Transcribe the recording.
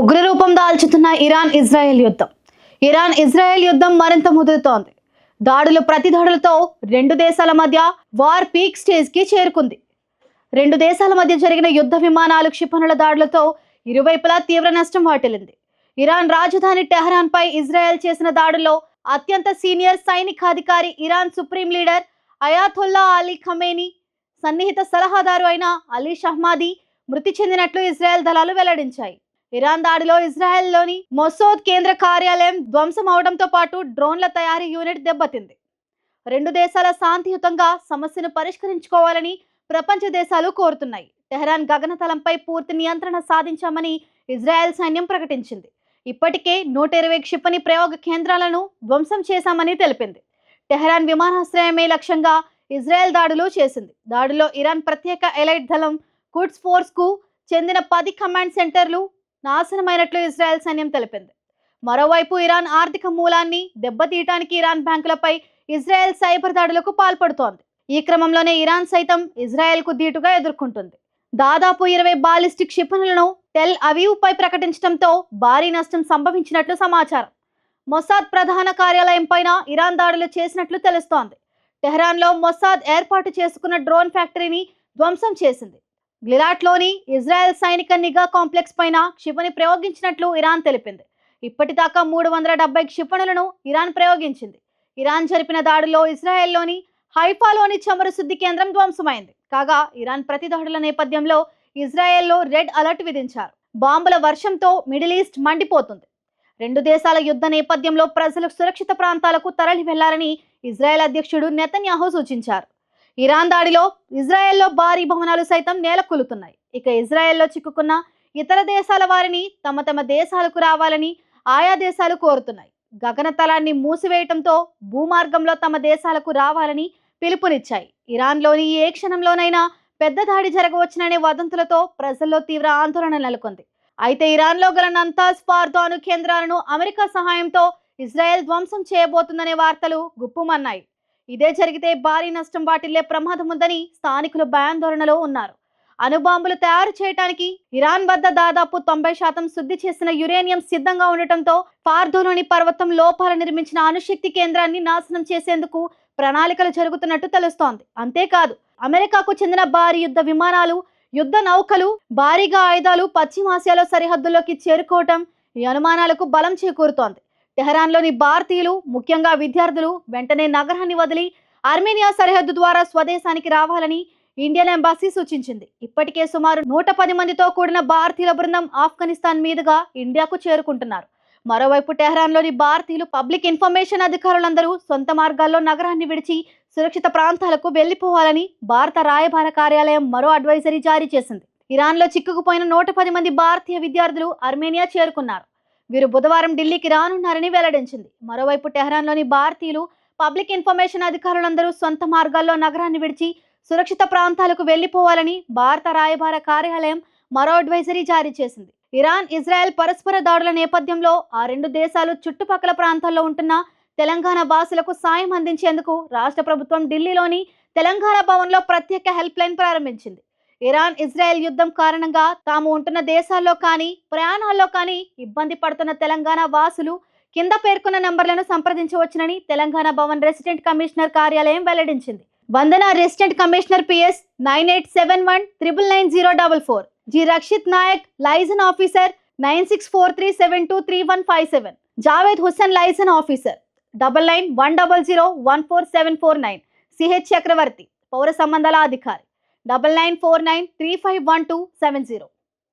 ఉగ్రరూపం దాల్చుతున్న Iran Israel యుద్ధం. ఇరాన్ ఇజ్రాయెల్ యుద్ధం మరింత ముదురుతోంది. దాడులు ప్రతి దాడులతో రెండు దేశాల మధ్య వార్ పీక్ స్టేజ్కి చేరుకుంది. రెండు దేశాల మధ్య జరిగిన యుద్ధ విమానాలు క్షిపణుల దాడులతో ఇరువైపులా తీవ్ర నష్టం వాటిల్లింది. ఇరాన్ రాజధాని టెహరాన్ పై ఇజ్రాయెల్ చేసిన దాడుల్లో అత్యంత senior సైనికాధికారి Iran supreme leader Ayatollah Ali Khamenei సన్నిహిత సలహాదారు అయిన అలీ షహ్మాది మృతి చెందినట్లు ఇజ్రాయెల్ దళాలు వెల్లడించాయి. ఇరాన్ దాడిలో ఇజ్రాయెల్లోని మొసోద్ కేంద్ర కార్యాలయం ధ్వంసం అవడంతో పాటు డ్రోన్ల తయారీ యూనిట్ దెబ్బతింది. రెండు దేశాల శాంతియుతంగా సమస్యను పరిష్కరించుకోవాలని ప్రపంచ దేశాలు కోరుతున్నాయి. టెహరాన్ గగనతలంపై పూర్తి నియంత్రణ సాధించామని ఇజ్రాయెల్ సైన్యం ప్రకటించింది. ఇప్పటికే నూట ఇరవై క్షిపణి ప్రయోగ కేంద్రాలను ధ్వంసం చేశామని తెలిపింది. టెహరాన్ విమానాశ్రయమే లక్ష్యంగా ఇజ్రాయెల్ దాడులు చేసింది. దాడిలో ఇరాన్ ప్రత్యేక ఎలైట్ దళం కుడ్స్ ఫోర్స్కు చెందిన పది కమాండ్ సెంటర్లు నాశనమైనట్లు ఇజ్రాయెల్ సైన్యం తెలిపింది. మరోవైపు ఇరాన్ ఆర్థిక మూలాన్ని దెబ్బతీయటానికి ఇరాన్ బ్యాంకులపై ఇజ్రాయెల్ సైబర్ దాడులకు పాల్పడుతోంది. ఈ క్రమంలోనే ఇరాన్ సైతం ఇజ్రాయెల్కు ధీటుగా ఎదుర్కొంటుంది. దాదాపు ఇరవై బాలిస్టిక్ క్షిపణులను టెల్ అవీవ్ పై ప్రకటించడంతో భారీ నష్టం సంభవించినట్లు సమాచారం. మొసాద్ ప్రధాన కార్యాలయం పైన ఇరాన్ దాడులు చేసినట్లు తెలుస్తోంది. టెహ్రాన్లో మొసాద్ ఏర్పాటు చేసుకున్న డ్రోన్ ఫ్యాక్టరీని ధ్వంసం చేసింది. గ్లిలాట్లోని ఇజ్రాయెల్ సైనిక నిఘా కాంప్లెక్స్ పైన క్షిపణి ప్రయోగించినట్లు ఇరాన్ తెలిపింది. ఇప్పటిదాకా మూడు వందల డెబ్బై క్షిపణులను ఇరాన్ ప్రయోగించింది. ఇరాన్ జరిపిన దాడిలో ఇజ్రాయెల్లోని హైఫాలోని చమురు శుద్ధి కేంద్రం ధ్వంసమైంది. కాగా ఇరాన్ ప్రతి దాడుల నేపథ్యంలో ఇజ్రాయెల్లో రెడ్ అలర్ట్ విధించారు. బాంబుల వర్షంతో మిడిల్ ఈస్ట్ మండిపోతుంది. రెండు దేశాల యుద్ధ నేపథ్యంలో ప్రజలు సురక్షిత ప్రాంతాలకు తరలి వెళ్ళాలని ఇజ్రాయెల్ అధ్యక్షుడు నెతన్యాహు సూచించారు. ఇరాన్ దాడిలో ఇజ్రాయెల్లో భారీ భవనాలు సైతం నేలకొలుతున్నాయి ఇక ఇజ్రాయెల్లో చిక్కుకున్న ఇతర దేశాల వారిని తమ తమ దేశాలకు రావాలని ఆయా దేశాలు కోరుతున్నాయి. గగనతలాన్ని మూసివేయటంతో భూమార్గంలో తమ దేశాలకు రావాలని పిలుపునిచ్చాయి. ఇరాన్లోని ఏ క్షణంలోనైనా పెద్ద దాడి జరగవచ్చుననే వదంతులతో ప్రజల్లో తీవ్ర ఆందోళన నెలకొంది. అయితే ఇరాన్లో గల నంతాజ్ పార్దాను కేంద్రాలను అమెరికా సహాయంతో ఇజ్రాయెల్ ధ్వంసం చేయబోతుందనే వార్తలు గుప్పుమన్నాయి. ఇదే జరిగితే భారీ నష్టం వాటిల్లే ప్రమాదం ఉందని స్థానికులు భయాందోళనలో ఉన్నారు. అణుబాంబులు తయారు చేయడానికి ఇరాన్ వద్ద దాదాపు తొంభై శాతం శుద్ధి చేసిన యురేనియం సిద్ధంగా ఉండటంతో ఫార్దోలోని పర్వతం లోపాల నిర్మించిన అణుశక్తి కేంద్రాన్ని నాశనం చేసేందుకు ప్రణాళికలు జరుగుతున్నట్టు తెలుస్తోంది. అంతేకాదు అమెరికాకు చెందిన భారీ యుద్ధ విమానాలు యుద్ధ నౌకలు భారీగా ఆయుధాలు పశ్చిమాసియాలో సరిహద్దుల్లోకి చేరుకోవటం ఈ అనుమానాలకు బలం చేకూరుతోంది. టెహరాన్లోని భారతీయులు ముఖ్యంగా విద్యార్థులు వెంటనే నగరాన్ని వదిలి ఆర్మేనియా సరిహద్దు ద్వారా స్వదేశానికి రావాలని ఇండియన్ ఎంబాసీ సూచించింది. ఇప్పటికే సుమారు నూట పది మందితో కూడిన భారతీయుల బృందం ఆఫ్ఘనిస్తాన్ మీదుగా ఇండియాకు చేరుకుంటున్నారు. మరోవైపు టెహరాన్లోని భారతీయులు పబ్లిక్ ఇన్ఫర్మేషన్ అధికారులందరూ సొంత మార్గాల్లో నగరాన్ని విడిచి సురక్షిత ప్రాంతాలకు వెళ్ళిపోవాలని భారత రాయబార కార్యాలయం మరో అడ్వైజరీ జారీ చేసింది. ఇరాన్లో చిక్కుకుపోయిన నూట పది మంది భారతీయ విద్యార్థులు అర్మేనియా చేరుకున్నారు. వీరు బుధవారం ఢిల్లీకి రానున్నారని వెల్లడించింది. మరోవైపు టెహరాన్లోని భారతీయులు పబ్లిక్ ఇన్ఫర్మేషన్ అధికారులందరూ సొంత మార్గాల్లో నగరాన్ని విడిచి సురక్షిత ప్రాంతాలకు వెళ్ళిపోవాలని భారత రాయబార కార్యాలయం మరో అడ్వైజరీ జారీ చేసింది. ఇరాన్ ఇజ్రాయెల్ పరస్పర దాడుల నేపథ్యంలో ఆ రెండు దేశాలు చుట్టుపక్కల ప్రాంతాల్లో ఉంటున్న తెలంగాణ వాసులకు సాయం అందించేందుకు రాష్ట్ర ప్రభుత్వం ఢిల్లీలోని తెలంగాణ భవన్లో ప్రత్యేక హెల్ప్ లైన్ ప్రారంభించింది. ఇరాన్ ఇజ్రాయెల్ యుద్ధం కారణంగా తాము ఉంటున్న దేశాల్లో కానీ ప్రయాణాల్లో కానీ ఇబ్బంది పడుతున్న తెలంగాణ వాసులు కింద పేర్కొన్న నంబర్లను సంప్రదించవచ్చునని తెలంగాణ భవన్ రెసిడెంట్ కమిషనర్ కార్యాలయం వెల్లడించింది. Vandana resident commissioner PS nine eight seven one triple nine zero double four. G Rakshith Nayak liaison officer nine six four three seven two three one five seven. Javed Hussain liaison officer double nine one double zero one four seven four nine. CH Chakravarthy పౌర సంబంధాల అధికారి. double nine four nine three five one two seven zero.